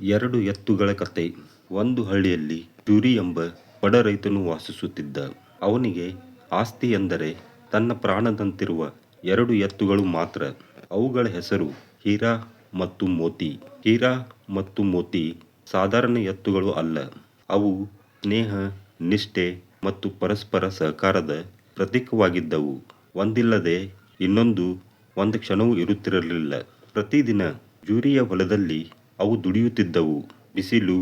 ಎರಡು ಎತ್ತುಗಳ ಕತೆ. ಒಂದು ಹಳ್ಳಿಯಲ್ಲಿ ಟ್ಯೂರಿ ಎಂಬ ಬಡ ರೈತನು ವಾಸಿಸುತ್ತಿದ್ದ. ಅವನಿಗೆ ಆಸ್ತಿ ಎಂದರೆ ತನ್ನ ಪ್ರಾಣದಂತಿರುವ ಎರಡು ಎತ್ತುಗಳು ಮಾತ್ರ. ಅವುಗಳ ಹೆಸರು ಹೀರಾ ಮತ್ತು ಮೋತಿ. ಹೀರಾ ಮತ್ತು ಮೋತಿ ಸಾಧಾರಣ ಎತ್ತುಗಳು ಅಲ್ಲ. ಅವು ಸ್ನೇಹ, ನಿಷ್ಠೆ ಮತ್ತು ಪರಸ್ಪರ ಸಹಕಾರದ ಪ್ರತೀಕವಾಗಿದ್ದವು. ಒಂದಿಲ್ಲದೆ ಇನ್ನೊಂದು ಒಂದು ಕ್ಷಣವೂ ಇರುತ್ತಿರಲಿಲ್ಲ. ಪ್ರತಿದಿನ ಜೂರಿಯ ಹೊಲದಲ್ಲಿ ಅವು ದುಡಿಯುತ್ತಿದ್ದವು. ಬಿಸಿಲು,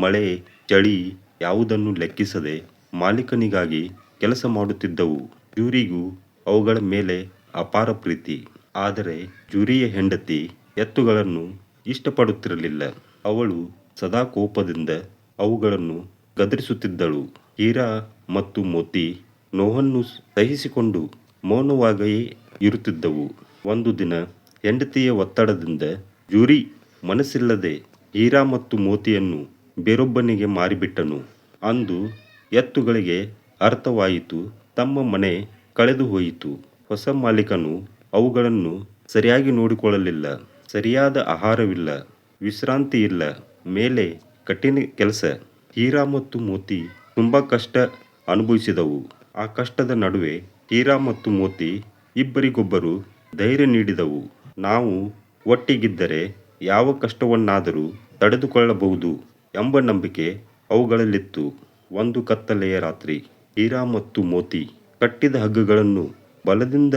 ಮಳೆ, ಚಳಿ ಯಾವುದನ್ನು ಲೆಕ್ಕಿಸದೆ ಮಾಲೀಕನಿಗಾಗಿ ಕೆಲಸ ಮಾಡುತ್ತಿದ್ದವು. ಜೂರಿಗೂ ಅವುಗಳ ಮೇಲೆ ಅಪಾರ ಪ್ರೀತಿ. ಆದರೆ ಜೂರಿಯ ಹೆಂಡತಿ ಎತ್ತುಗಳನ್ನು ಇಷ್ಟಪಡುತ್ತಿರಲಿಲ್ಲ. ಅವಳು ಸದಾ ಕೋಪದಿಂದ ಅವುಗಳನ್ನು ಗದರಿಸುತ್ತಿದ್ದಳು. ಹೀರಾ ಮತ್ತು ಮೋತಿ ನೋವನ್ನು ಸಹಿಸಿಕೊಂಡು ಮೌನವಾಗಿಯೇ ಇರುತ್ತಿದ್ದವು. ಒಂದು ದಿನ ಹೆಂಡತಿಯ ಒತ್ತಡದಿಂದ ಜೂರಿ ಮನಸ್ಸಿಲ್ಲದೆ ಹೀರಾ ಮತ್ತು ಮೋತಿಯನ್ನು ಬೇರೊಬ್ಬನಿಗೆ ಮಾರಿಬಿಟ್ಟನು. ಅಂದು ಎತ್ತುಗಳಿಗೆ ಅರ್ಥವಾಯಿತು, ತಮ್ಮ ಮನೆ ಕಳೆದು ಹೋಯಿತು. ಹೊಸ ಮಾಲೀಕನು ಅವುಗಳನ್ನು ಸರಿಯಾಗಿ ನೋಡಿಕೊಳ್ಳಲಿಲ್ಲ. ಸರಿಯಾದ ಆಹಾರವಿಲ್ಲ ವಿಶ್ರಾಂತಿ ಇಲ್ಲ ಮೇಲೆ ಕಠಿಣ ಕೆಲಸ. ಹೀರಾ ಮತ್ತು ಮೋತಿ ತುಂಬ ಕಷ್ಟ ಅನುಭವಿಸಿದವು. ಆ ಕಷ್ಟದ ನಡುವೆ ಹೀರಾ ಮತ್ತು ಮೋತಿ ಇಬ್ಬರಿಗೊಬ್ಬರು ಧೈರ್ಯ ನೀಡಿದವು. ನಾವು ಒಟ್ಟಿಗಿದ್ದರೆ ಯಾವ ಕಷ್ಟವನ್ನಾದರೂ ತಡೆದುಕೊಳ್ಳಬಹುದು ಎಂಬ ನಂಬಿಕೆ ಅವುಗಳಲ್ಲಿತ್ತು. ಒಂದು ಕತ್ತಲೆಯ ರಾತ್ರಿ ಹೀರಾ ಮತ್ತು ಮೋತಿ ಕಟ್ಟಿದ ಹಗ್ಗಗಳನ್ನು ಬಲದಿಂದ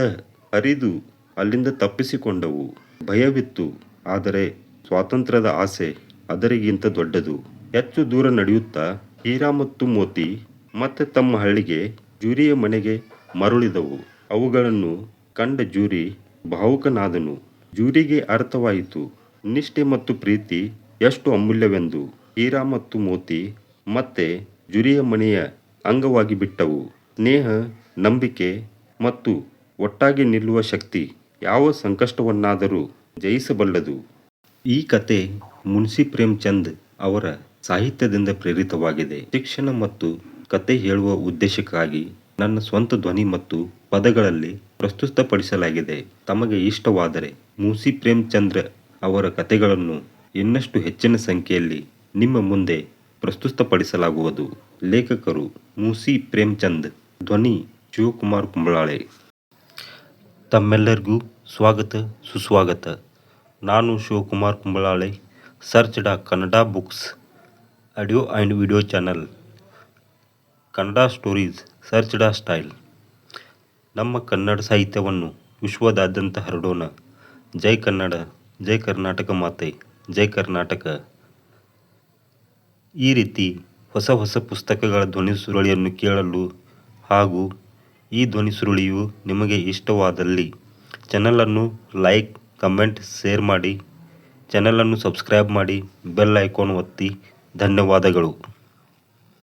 ಹರಿದು ಅಲ್ಲಿಂದ ತಪ್ಪಿಸಿಕೊಂಡವು. ಭಯವಿತ್ತು, ಆದರೆ ಸ್ವಾತಂತ್ರ್ಯದ ಆಸೆ ಅದರಿಗಿಂತ ದೊಡ್ಡದು. ಹೆಚ್ಚು ದೂರ ನಡೆಯುತ್ತಾ ಹೀರಾ ಮತ್ತು ಮೋತಿ ಮತ್ತೆ ತಮ್ಮ ಹಳ್ಳಿಗೆ, ಜೂರಿಯ ಮನೆಗೆ ಮರುಳಿದವು. ಅವುಗಳನ್ನು ಕಂಡ ಜೂರಿ ಭಾವುಕನಾದನು. ಜೂರಿಗೆ ಅರ್ಥವಾಯಿತು ನಿಷ್ಠೆ ಮತ್ತು ಪ್ರೀತಿ ಎಷ್ಟು ಅಮೂಲ್ಯವೆಂದು ಹೀರಾ ಮತ್ತು ಮೋತಿ ಮತ್ತೆ ಜುರಿಯ ಮನೆಯ ಅಂಗವಾಗಿ ಬಿಟ್ಟವು. ಸ್ನೇಹ, ನಂಬಿಕೆ ಮತ್ತು ಒಟ್ಟಾಗಿ ನಿಲ್ಲುವ ಶಕ್ತಿ ಯಾವ ಸಂಕಷ್ಟವನ್ನಾದರೂ ಜಯಿಸಬಲ್ಲದು. ಈ ಕತೆ ಮುನ್ಸಿ ಪ್ರೇಮ್ಚಂದ್ ಅವರ ಸಾಹಿತ್ಯದಿಂದ ಪ್ರೇರಿತವಾಗಿದೆ. ಶಿಕ್ಷಣ ಮತ್ತು ಕತೆ ಹೇಳುವ ಉದ್ದೇಶಕ್ಕಾಗಿ ನನ್ನ ಸ್ವಂತ ಧ್ವನಿ ಮತ್ತು ಪದಗಳಲ್ಲಿ ಪ್ರಸ್ತುತಪಡಿಸಲಾಗಿದೆ. ತಮಗೆ ಇಷ್ಟವಾದರೆ ಮುನ್ಸಿ ಪ್ರೇಮ್ಚಂದ್ರ ಅವರ ಕಥೆಗಳನ್ನು ಇನ್ನಷ್ಟು ಹೆಚ್ಚಿನ ಸಂಖ್ಯೆಯಲ್ಲಿ ನಿಮ್ಮ ಮುಂದೆ ಪ್ರಸ್ತುತಪಡಿಸಲಾಗುವುದು. ಲೇಖಕರು ಮೂಸಿ ಪ್ರೇಮ್ಚಂದ್, ಧ್ವನಿ ಶಿವಕುಮಾರ್ ಕುಂಬಳಾಳೆ. ತಮ್ಮೆಲ್ಲರಿಗೂ ಸ್ವಾಗತ, ಸುಸ್ವಾಗತ. ನಾನು Shivakumar Kumbalale, search the Kannada books, audio and video channel, Kannada stories, search the style. ನಮ್ಮ ಕನ್ನಡ ಸಾಹಿತ್ಯವನ್ನು ವಿಶ್ವದಾದ್ಯಂತ ಹರಡೋಣ. ಜೈ ಕನ್ನಡ. ಜೈ ಕರ್ನಾಟಕ ಮಾತೆ, ಜೈ ಕರ್ನಾಟಕ. ಈ ರೀತಿ ಹೊಸ ಹೊಸ ಪುಸ್ತಕಗಳ ಧ್ವನಿ ಸುರುಳಿಯನ್ನು ಕೇಳಲು ಹಾಗೂ ಈ ಧ್ವನಿ ಸುರುಳಿಯು ನಿಮಗೆ ಇಷ್ಟವಾದಲ್ಲಿ ಚಾನಲನ್ನು ಲೈಕ್ ಕಮೆಂಟ್ ಶೇರ್ ಮಾಡಿ ಚಾನಲನ್ನು ಸಬ್ಸ್ಕ್ರೈಬ್ ಮಾಡಿ ಬೆಲ್ ಐಕಾನ್ ಒತ್ತಿ, ಧನ್ಯವಾದಗಳು.